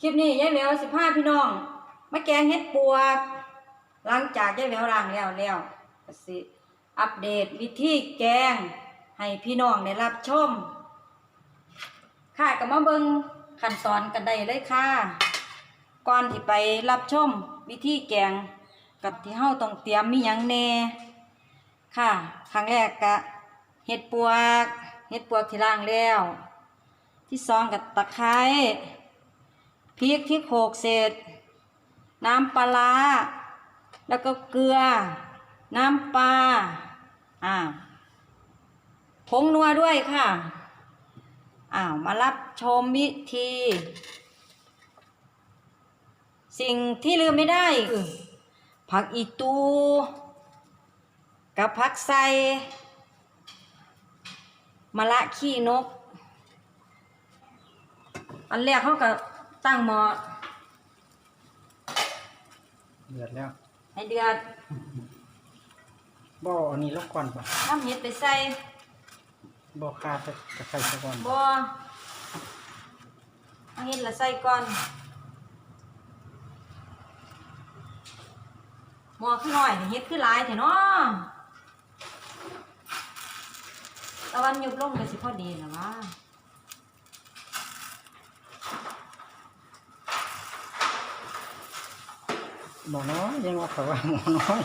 คลิปนี้ยายแววสิพาพี่น้องมาแกงเห็ดปวกหลังจากยายแววล้างแล้วแล้วก็สิอัปเดตวิธีแกงให้พี่น้องได้รับชม ค่ะก็มาเบิ่งขั้นตอนกันได้เลยค่ะ ก่อนที่ไปรับชมวิธีแกงกับที่เฮาต้องเตรียมมีหยังแหน่ค่ะครั้งแรกกะเห็ดปวกเห็ดปวกที่ล้างแล้ว ที่สองกับตะไคร้ พริกที่โขกเสร็จ น้ำปลา แล้วก็เกลือ น้ำปลา อ่าผงนัวด้วยค่ะ อ้าว มารับชมวิธี สิ่งที่ลืมไม่ได้คือผักอีตู กับผักใส่มะละขี้นก อันแรกเขาก็ ตั้งหม้อเดือดแล้วให้เดือดบ่อันนี้ลงก่อนป่ะน้ำเห็ดไปใส่บ่คาดกระไฟซะก่อนบ่เอาเห็ดละใส่ก่อนหม้อขึ้นหน่อยเห็ดขึ้นหลายเถอะเนาะตะวันยุบลงก็สิพอดีนะวะ บ่น้อยยังว่าเขาว่าหมอน้อย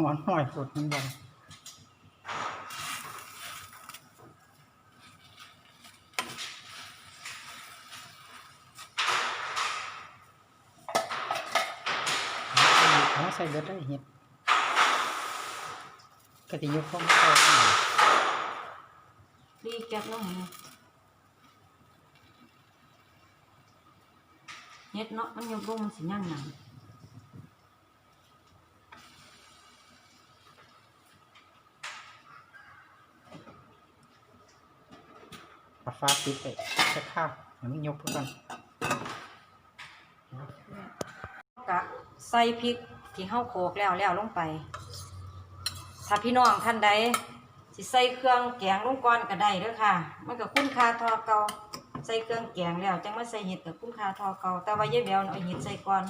หมอน้อยสุดมันบ่เอาใส่เบิดได้เห็ดก็สิยกเข้ามาใส่รีแก๊สลงนี่ เห็ดเนาะมันยุบลงมันสิย่างหนังปลาฟ้าปิดไปแค่ข้าวให้มันยกเพื่อนกะใส่พริกที่เฮาโขลกแล้วแล้วลงไป ถ้าพี่น้องท่านใดสิใส่เครื่องแกงลงก่อนก็ได้เด้อค่ะ มันก็คุ้นค่าทอเก่า ใส่เครื่องแกงแล้วจังมาใส่เห็ดก็คุ้นค่าทอเก่าแต่ว่ายายแววน่ะเอาเห็ดใส่ก่อน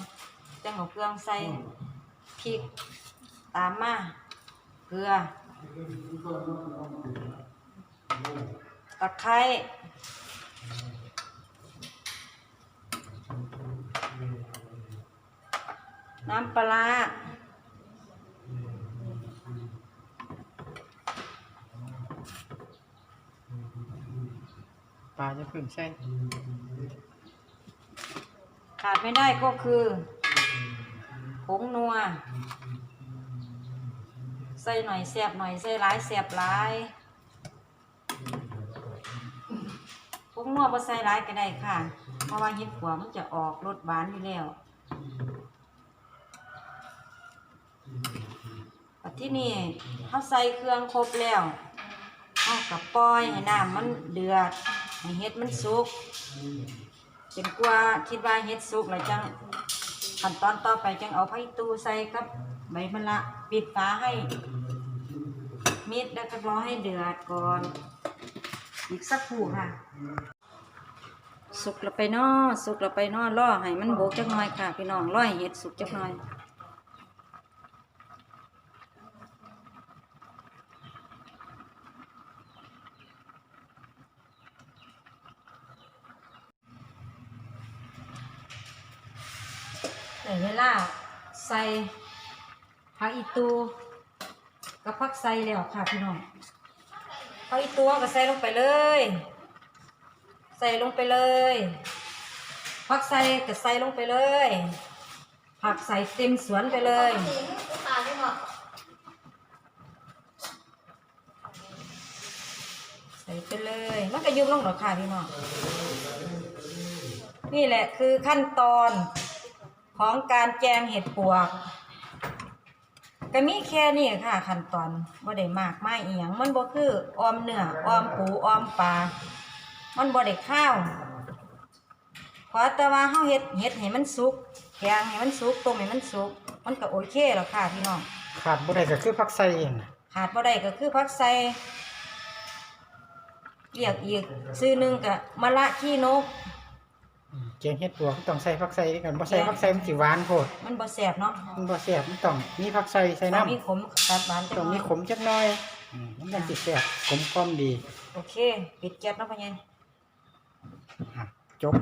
จังเอาเครื่องใส่พริกตามมาเกลือตะไคร้น้ำปลา ปลาจะเพิ่งใส่ขาดไม่ได้ก็คือผงนัว ใส่หน่อยแสบหน่อยใส่หลายแสบหลายผงนัวบ่ใส่หลายก็ได้ค่ะ เพราะว่าเห็ดหัวมันจะออกรสหวานอยู่แล้วที่นี่เขาใส่เครื่องครบแล้วเขากับปล่อยให้น้ำมันเดือด ให้เห็ดมันสุกจนกว่าคิดว่าเฮ็ดสุกแล้วจังขั้นตอนต่อไปจังเอาไผ่ตู้ใส่กับใบมะละปิดฝาให้ มิดแล้วก็รอให้เดือดก่อน อีกสักครู่ค่ะ สุกแล้วไปนอสุกแล้วไปนอรอให้มันโบกจักหน่อยค่ะ พี่น้องรอให้เฮ็ดสุกจักหน่อย ได้เวลาใส่ผักอีตูกับผักใส่แล้วค่ะพี่น้องผักอีตูก็ใส่ลงไปเลย ใส่ลงไปเลยผักใส่ก็ใส่ลงไปเลย ผักใส่เต็มสวนไปเลยใส่ไปเลยมันก็ยุบลงหรอค่ะพี่น้องนี่แหละคือขั้นตอน ของการแจงเห็ดปวกก็มีแค่นี้ค่ะ ขั้นตอนบ่ได้มากมายอีหยังมันบ่คือออมเนื้อออมปูออมปลามันบ่ได้ข้าวขอแต่ว่าเฮาเฮ็ดเฮ็ดให้มันสุกแกงให้มันสุกต้มให้มันสุก มันก็โอเคแล้วค่ะพี่น้องขาดบ่ได้ก็คือผักใส่เองน่ะขาดบ่ได้ก็คือผักใส่เรียกอีกชื่อหนึงก็มะละขี้นกอืม แกงเฮ็ดปัวก็ต้องใส่ผักใส่ด้วยกันบ่ใส่ผักใส่มันสิหวานโพดมันบ่แซ่บเนาะมันบ่แซ่บมันต้องมีผักใส่ใส่ต้อน้ำงมีขมตัดหวานจัต้องหน่มีอยขมจักหน่อยอืมมันจังสิแซ่บขมกลอมดีโอเค ปิดแก๊สเนาะพ่อใหญ่อะจบ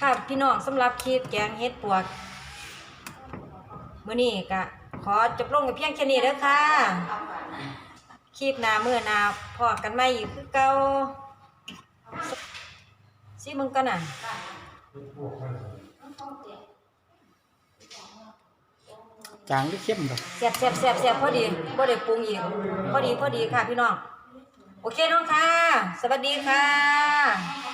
ค่ะพี่น้องสำหรับคลิปแกงเฮ็ดปวกมื้อนี้ก็ขอจบลงกับเพียงแค่นี้เด้อค่ะ คลิปหน้ามื้อหน้าพอกันใหม่อีกคือเก่าสิมึงกันน่ะจางหรือเข้มบ่แซ่บแซ่บแซ่บแซ่บพอดีบ่ได้ปรุงอีกพอดีพอดีค่ะพี่น้อง โอเคน้องค่ะ สวัสดีค่ะ